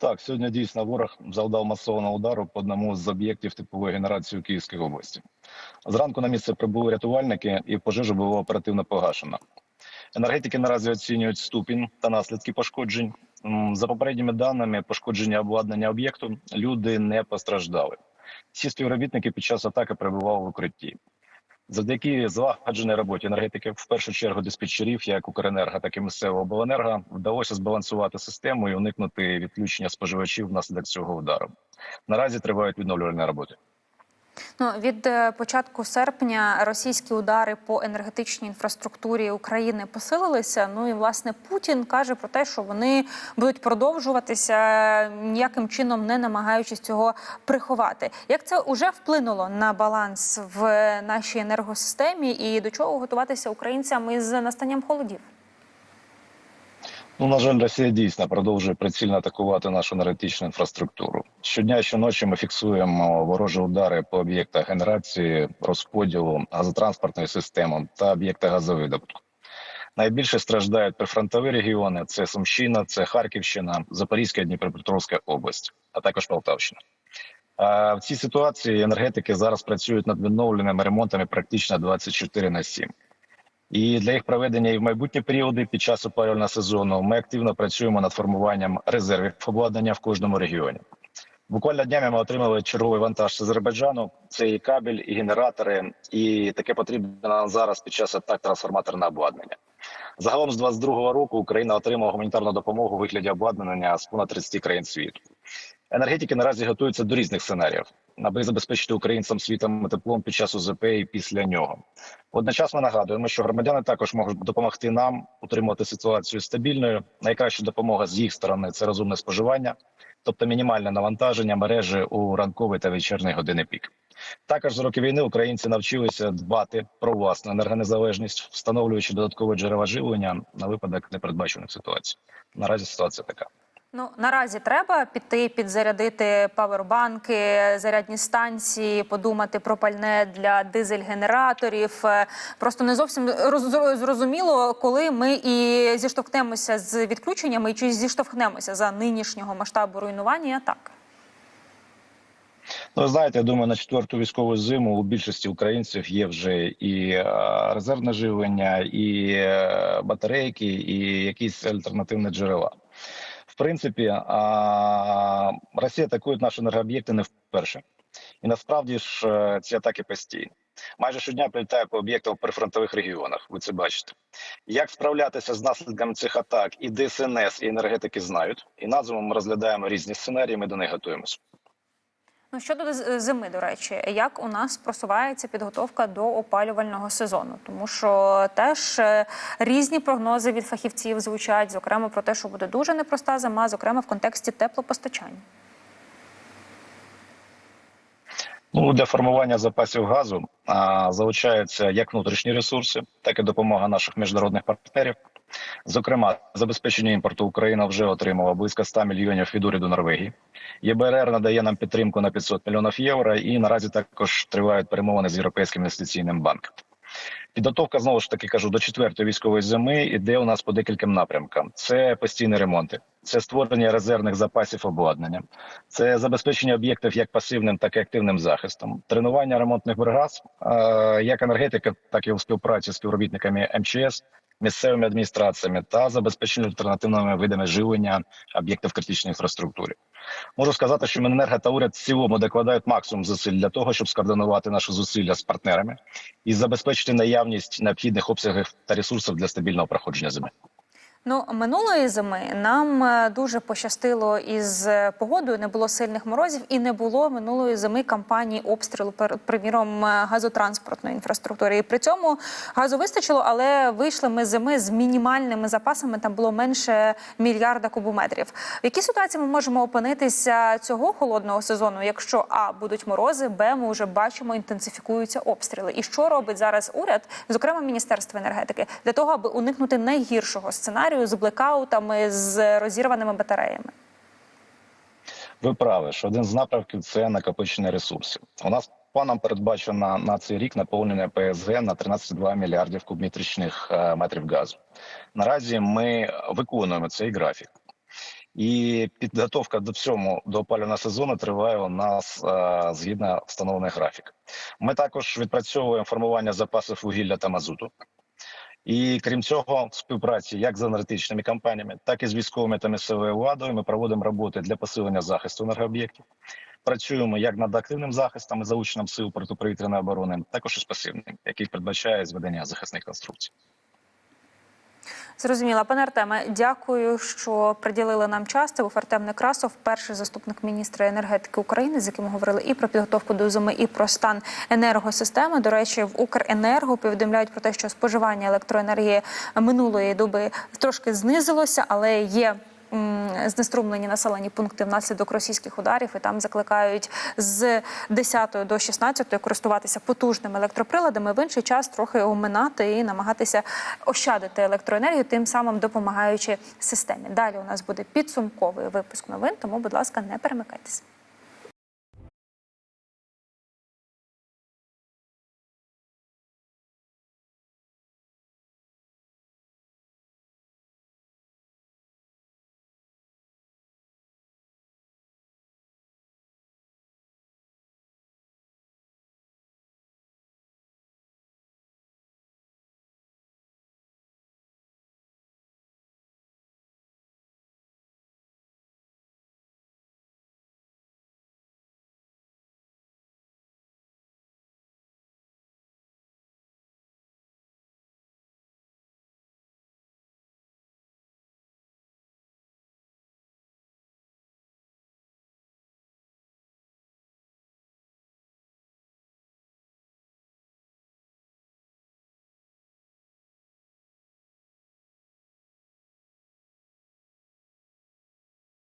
Так, сьогодні дійсно ворог завдав масованого удару по одному з об'єктів типової генерації у Київській області. Зранку на місце прибули рятувальники, і пожежа була оперативно погашена. Енергетики наразі оцінюють ступінь та наслідки пошкоджень. За попередніми даними, пошкодження обладнання об'єкту люди не постраждали. Всі співробітники під час атаки перебували в укритті. Завдяки злагодженій роботі енергетиків, в першу чергу диспетчерів, як Укренерго, так і місцевого обленерго, вдалося збалансувати систему і уникнути відключення споживачів внаслідок цього удару. Наразі тривають відновлювальні роботи. Ну від е, початку серпня російські удари по енергетичній інфраструктурі України посилилися. Ну і власне Путін каже про те, що вони будуть продовжуватися ніяким чином не намагаючись цього приховати. Як це вже вплинуло на баланс в нашій енергосистемі, і до чого готуватися українцям із настанням холодів? Ну, на жаль, Росія дійсно продовжує прицільно атакувати нашу енергетичну інфраструктуру. Щодня щоночі ми фіксуємо ворожі удари по об'єктах генерації, розподілу, газотранспортної системи та об'єктах газовидобутку. Найбільше страждають прифронтові регіони: це Сумщина, це Харківщина, Запорізька, Дніпропетровська область, а також Полтавщина. А В цій ситуації енергетики зараз працюють над відновленими ремонтами практично 24 на 7. І для їх проведення і в майбутні періоди під час опалювального сезону ми активно працюємо над формуванням резервів обладнання в кожному регіоні. Буквально днями ми отримали черговий вантаж з Азербайджану. Це і кабель, і генератори, і таке потрібно нам зараз під час атак трансформаторне обладнання. Загалом з 22-го року Україна отримала гуманітарну допомогу у вигляді обладнання з понад 30 країн світу. Енергетики наразі готуються до різних сценаріїв, аби забезпечити українцям світом теплом під час ОЗП і після нього. Водночас ми нагадуємо, що громадяни також можуть допомогти нам утримувати ситуацію стабільною. Найкраща допомога з їх сторони це розумне споживання, тобто мінімальне навантаження мережі у ранковий та вечірній години пік. Також з роки війни українці навчилися дбати про власну енергонезалежність, встановлюючи додаткові джерела живлення на випадок непередбачених ситуацій. Наразі ситуація така. Ну наразі треба піти підзарядити павербанки, зарядні станції, подумати про пальне для дизель-генераторів. Е, Просто не зовсім роз- зрозуміло, коли ми і зіштовхнемося з відключеннями, чи зіштовхнемося за нинішнього масштабу руйнування і атак. Ну, знаєте, я думаю, на четверту військову зиму у більшості українців є вже і е, резервне живлення, і е, батарейки, і якісь альтернативні джерела. Принципі, Росія атакує наші енергооб'єкти не вперше. І насправді ж е, ці атаки постійні. Майже щодня прилітає по об'єктах у прифронтових регіонах. Ви це бачите. Як справлятися з наслідками цих атак, і ДСНС, і енергетики знають. І назву ми розглядаємо різні сценарії. Ми до них готуємося. Ну щодо зими, до речі, як у нас просувається підготовка до опалювального сезону, тому що теж е, різні прогнози від фахівців звучать, зокрема про те, що буде дуже непроста зима, зокрема в контексті теплопостачання. Ну для формування запасів газу залучаються як внутрішні ресурси, так і допомога наших міжнародних партнерів. Зокрема, забезпечення імпорту Україна вже отримала близько 100 мільйонів від уряду Норвегії. ЄБРР надає нам підтримку на 500 мільйонів євро, і наразі також тривають перемовини з європейським інвестиційним банком. Підготовка знову ж таки кажу до четвертої військової зими іде у нас по декільком напрямкам: це постійні ремонти, це створення резервних запасів обладнання, це забезпечення об'єктів як пасивним, так і активним захистом, тренування ремонтних бригад, е, як енергетика, так і у співпраці з співробітниками МЧС, місцевими адміністраціями та забезпечення альтернативними видами живлення об'єктів критичної інфраструктури. Можу сказати, що Міненерго та уряд в цілому докладають максимум зусиль для того, щоб скоординувати наші зусилля з партнерами і забезпечити наявність необхідних обсягів та ресурсів для стабільного проходження зими. Ну минулої зими нам е, дуже пощастило із е, погодою. Не було сильних морозів і не було минулої зими кампанії обстрілу приміром е, газотранспортної інфраструктури. І при цьому газу вистачило, але вийшли ми зими з мінімальними запасами. Там було менше мільярда кубометрів. В якій ситуації ми можемо опинитися цього холодного сезону, якщо а будуть морози, б ми вже бачимо інтенсифікуються обстріли. І що робить зараз уряд, зокрема Міністерство енергетики, для того, аби уникнути найгіршого сценарію з блекаутами, з розірваними батареями? Ви праві, що один з напрямків це накопичення ресурсів. У нас планом передбачено на цей рік наповнення ПСГ на 13,2 мільярдів кубометричних е, метрів газу. Наразі ми виконуємо цей графік. І підготовка до цьому до опалювального сезону триває у нас е, згідно встановлених графік. Ми також відпрацьовуємо формування запасів вугілля та мазуту. І крім цього, в співпраці як з енергетичними компаніями, так і з військовими та місцевою владою ми проводимо роботи для посилення захисту енергооб'єктів. Працюємо як над активним захистом і залученням сил протиповітряної оборони, також і з пасивним, який передбачає зведення захисних конструкцій. Зрозуміла, пане Артеме, дякую, що приділили нам час. Це був Артем Некрасов, перший заступник міністра енергетики України, з яким ми говорили і про підготовку до зими, і про стан енергосистеми. До речі, в Укренерго повідомляють про те, що споживання електроенергії минулої доби трошки знизилося, але є. Знеструмлені населені пункти внаслідок російських ударів, і там закликають з 10 до 16 користуватися потужними електроприладами. В інший час трохи оминати і намагатися ощадити електроенергію, тим самим допомагаючи системі. Далі у нас буде підсумковий випуск новин. Тому, будь ласка, не перемикайтеся.